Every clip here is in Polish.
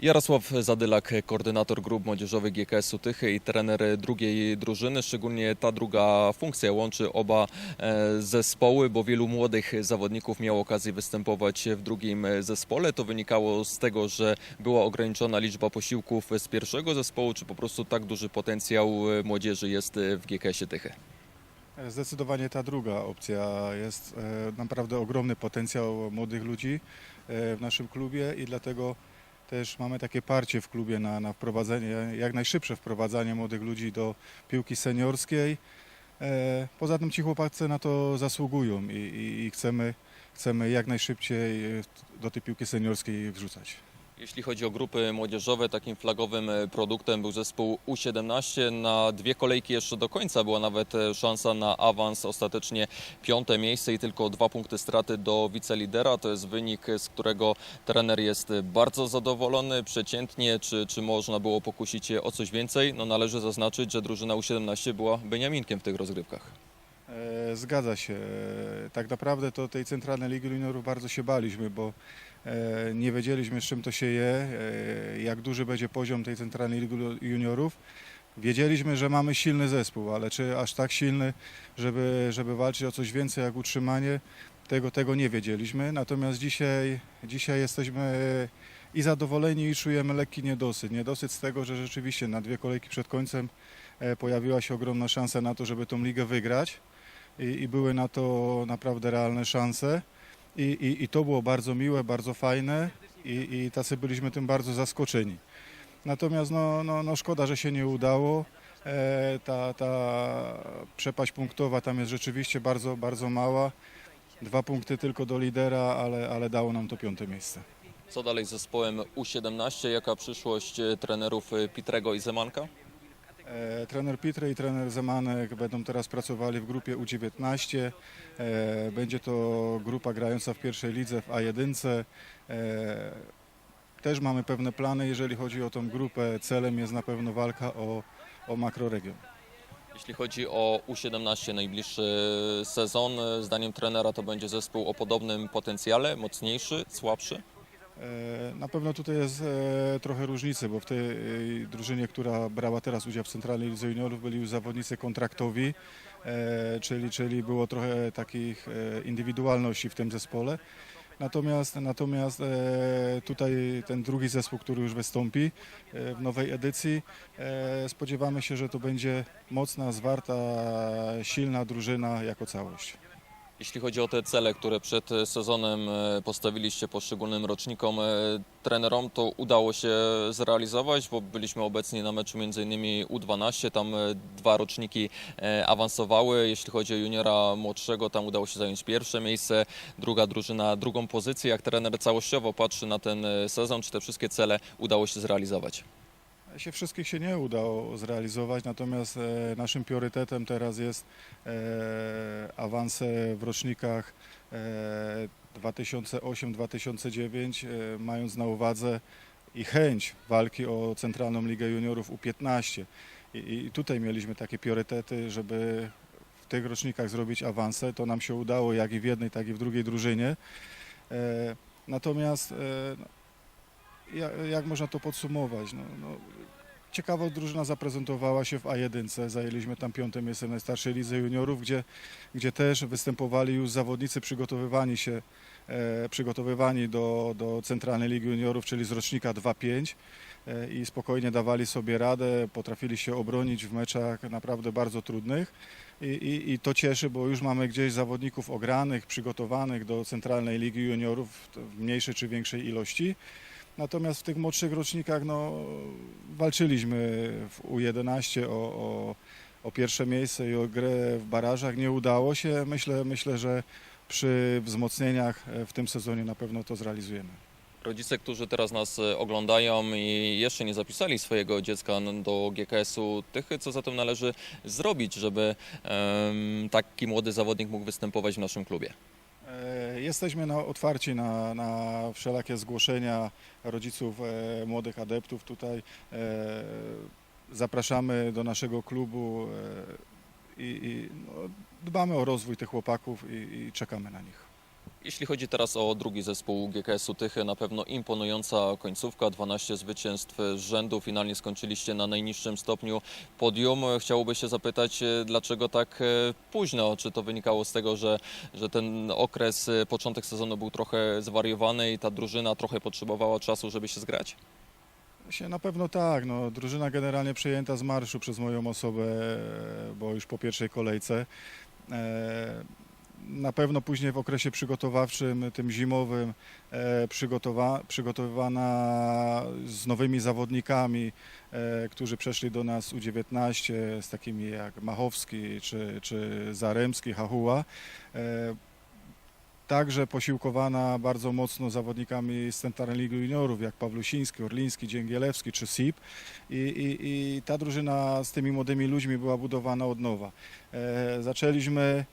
Jarosław Zadylak, koordynator grup młodzieżowych GKS-u Tychy i trener drugiej drużyny. Szczególnie ta druga funkcja łączy oba e, zespoły, bo wielu młodych zawodników miało okazję występować w drugim zespole. To wynikało z tego, że była ograniczona liczba posiłków z pierwszego zespołu, czy po prostu tak duży potencjał młodzieży jest w GKS-ie Tychy. Zdecydowanie ta druga opcja jest e, naprawdę ogromny potencjał młodych ludzi e, w naszym klubie i dlatego też mamy takie parcie w klubie na, na wprowadzenie, jak najszybsze wprowadzanie młodych ludzi do piłki seniorskiej. E, Poza tym ci chłopacy na to zasługują i, i, i chcemy, chcemy jak najszybciej e, do tej piłki seniorskiej wrzucać. Jeśli chodzi o grupy młodzieżowe, takim flagowym e, produktem był zespół U17. Na dwie kolejki jeszcze do końca była nawet e, szansa na awans. Ostatecznie piąte miejsce i tylko dwa punkty straty do wicelidera. To jest wynik, z którego trener jest bardzo zadowolony. Przeciętnie, czy, czy można było pokusić się o coś więcej? No należy zaznaczyć, że drużyna U17 była Beniaminkiem w tych rozgrywkach. E, Zgadza się. E, Tak naprawdę to tej Centralnej Ligi Juniorów bardzo się baliśmy, bo e, nie wiedzieliśmy z czym to się je, jak duży będzie poziom tej Centralnej Ligi Juniorów. Wiedzieliśmy, że mamy silny zespół, ale czy aż tak silny, żeby, żeby walczyć o coś więcej jak utrzymanie, tego, tego nie wiedzieliśmy. Natomiast dzisiaj, dzisiaj jesteśmy i zadowoleni i czujemy lekki niedosyt. Niedosyt z tego, że rzeczywiście na dwie kolejki przed końcem pojawiła się ogromna szansa na to, żeby tą ligę wygrać i, i były na to naprawdę realne szanse. I, i, I to było bardzo miłe, bardzo fajne i, i tacy byliśmy tym bardzo zaskoczeni. Natomiast no, no, no szkoda, że się nie udało. E, ta, ta przepaść punktowa tam jest rzeczywiście bardzo, bardzo mała. Dwa punkty tylko do lidera, ale, ale dało nam to piąte miejsce. Co dalej z zespołem U17? Jaka przyszłość trenerów Pitrego i Zemanka? E, Trener Pitre i trener Zemanek będą teraz pracowali w grupie U19. E, Będzie to grupa grająca w pierwszej lidze w A1. E, Też mamy pewne plany, jeżeli chodzi o tą grupę. Celem jest na pewno walka o, o makroregion. Jeśli chodzi o U17, najbliższy sezon, zdaniem trenera to będzie zespół o podobnym potencjale, mocniejszy, słabszy? E, Na pewno tutaj jest e, trochę różnicy, bo w tej e, drużynie, która brała teraz udział w Centralnej Lidze Juniorów, byli już zawodnicy kontraktowi, czyli, czyli było trochę takich indywidualności w tym zespole. Natomiast, natomiast tutaj ten drugi zespół, który już wystąpi w nowej edycji, spodziewamy się, że to będzie mocna, zwarta, silna drużyna jako całość. Jeśli chodzi o te cele, które przed sezonem e, postawiliście poszczególnym rocznikom, e, trenerom, to udało się zrealizować, bo byliśmy obecni na meczu m.in. U12, tam e, dwa roczniki awansowały. Jeśli chodzi o juniora młodszego, tam udało się zająć pierwsze miejsce, druga drużyna drugą pozycję. Jak trener całościowo patrzy na ten sezon, czy te wszystkie cele udało się zrealizować? Się wszystkich się nie udało zrealizować, natomiast e, naszym priorytetem teraz jest e, awanse w rocznikach e, 2008-2009, e, mając na uwadze i chęć walki o Centralną Ligę Juniorów U15. I, I tutaj mieliśmy takie priorytety, żeby w tych rocznikach zrobić awanse. To nam się udało jak i w jednej, tak i w drugiej drużynie. Natomiast e, no, ja- jak można to podsumować? No, no, ciekawa drużyna zaprezentowała się w A1. Zajęliśmy tam piąte miejsce w najstarszej lidze juniorów, gdzie, gdzie też występowali już zawodnicy przygotowywani się, e, przygotowywani do, do Centralnej Ligi Juniorów, czyli z rocznika 2-5 e, i spokojnie dawali sobie radę, potrafili się obronić w meczach naprawdę bardzo trudnych. I, i, I to cieszy, bo już mamy gdzieś zawodników ogranych, przygotowanych do Centralnej Ligi Juniorów w mniejszej czy większej ilości. Natomiast w tych młodszych rocznikach no, walczyliśmy w U11 o, o, o pierwsze miejsce i o grę w barażach. Nie udało się. Myślę, myślę, że przy wzmocnieniach w tym sezonie na pewno to zrealizujemy. Rodzice, którzy teraz nas e, oglądają i jeszcze nie zapisali swojego dziecka do GKS-u Tychy, co zatem należy zrobić, żeby taki młody zawodnik mógł występować w naszym klubie? E, Jesteśmy na, otwarci na, na wszelakie zgłoszenia rodziców e, młodych adeptów tutaj. E, zapraszamy do naszego klubu e, i, i no, dbamy o rozwój tych chłopaków i, i czekamy na nich. Jeśli chodzi teraz o drugi zespół GKS-u Tychy, na pewno imponująca końcówka, 12 zwycięstw z rzędu, finalnie skończyliście na najniższym stopniu podium. Chciałoby się zapytać, e, dlaczego tak e, późno? Czy to wynikało z tego, że, że ten okres, e, początek sezonu był trochę zwariowany i ta drużyna trochę potrzebowała czasu, żeby się zgrać? Na pewno tak. No, drużyna generalnie przejęta z marszu przez moją osobę, bo już po pierwszej kolejce. Na pewno później w okresie przygotowawczym, tym zimowym, e, przygotowa- przygotowywana z nowymi zawodnikami, e, którzy przeszli do nas U19, z takimi jak Machowski czy, czy Zaremski, Hachuła. E, Także posiłkowana bardzo mocno zawodnikami z Centralnej Ligi Juniorów, jak Pawlusiński, Orliński, Dzięgielewski czy SIP. I, i, I ta drużyna z tymi młodymi ludźmi była budowana od nowa. Zaczęliśmy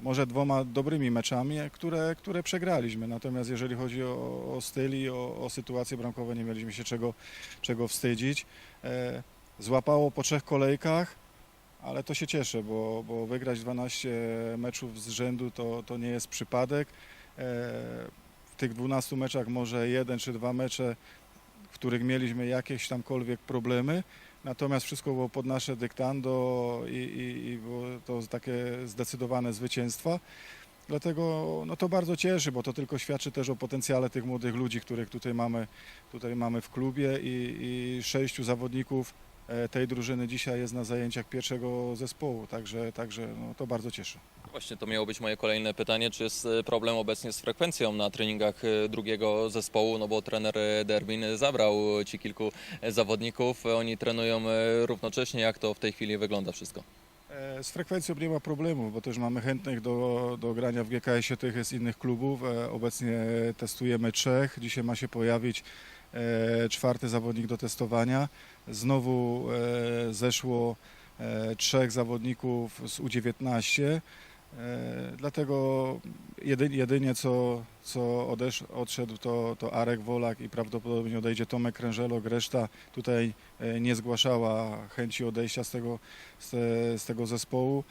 może dwoma dobrymi meczami, które, które przegraliśmy. Natomiast jeżeli chodzi o, o styl i o, o sytuacje bramkowe, nie mieliśmy się czego, czego wstydzić. E, złapało po trzech kolejkach, ale to się cieszę, bo, bo wygrać 12 meczów z rzędu to, to nie jest przypadek. E, W tych 12 meczach może jeden czy dwa mecze, w których mieliśmy jakieś tamkolwiek problemy, natomiast wszystko było pod nasze dyktando i, i, i było to takie zdecydowane zwycięstwa. Dlatego no to bardzo cieszy, bo to tylko świadczy też o potencjale tych młodych ludzi, których tutaj mamy, tutaj mamy w klubie i, i sześciu zawodników tej drużyny dzisiaj jest na zajęciach pierwszego zespołu, także, także no, to bardzo cieszy. Właśnie to miało być moje kolejne pytanie, czy jest e, problem obecnie z frekwencją na treningach e, drugiego zespołu, no bo trener e, Derbin zabrał ci kilku e, zawodników, e, oni trenują e, równocześnie, jak to w tej chwili wygląda wszystko? E, Z frekwencją nie ma problemu, bo też mamy chętnych do, do grania w GKS-ie tych z innych klubów. E, Obecnie testujemy trzech, dzisiaj ma się pojawić e, czwarty zawodnik do testowania. Znowu e, zeszło e, trzech zawodników z U19. E, Dlatego jedynie, jedynie co, co odesz, odszedł to, to Arek Wolak i prawdopodobnie odejdzie Tomek Krężelok. Reszta tutaj e, nie zgłaszała chęci odejścia z tego, z, z tego zespołu.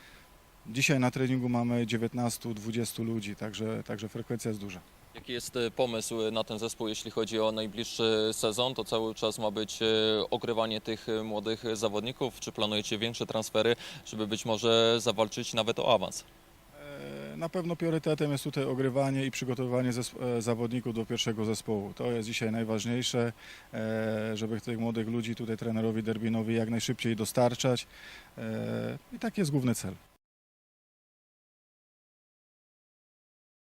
Dzisiaj na treningu mamy 19-20 ludzi, także, także frekwencja jest duża. Jaki jest e, pomysł na ten zespół, jeśli chodzi o najbliższy sezon? To cały czas ma być e, ogrywanie tych e, młodych zawodników. Czy planujecie większe transfery, żeby być może zawalczyć nawet o awans? E, Na pewno priorytetem jest tutaj ogrywanie i przygotowywanie e, zawodników do pierwszego zespołu. To jest dzisiaj najważniejsze, e, żeby tych młodych ludzi tutaj trenerowi Derbinowi jak najszybciej dostarczać. E, I taki jest główny cel.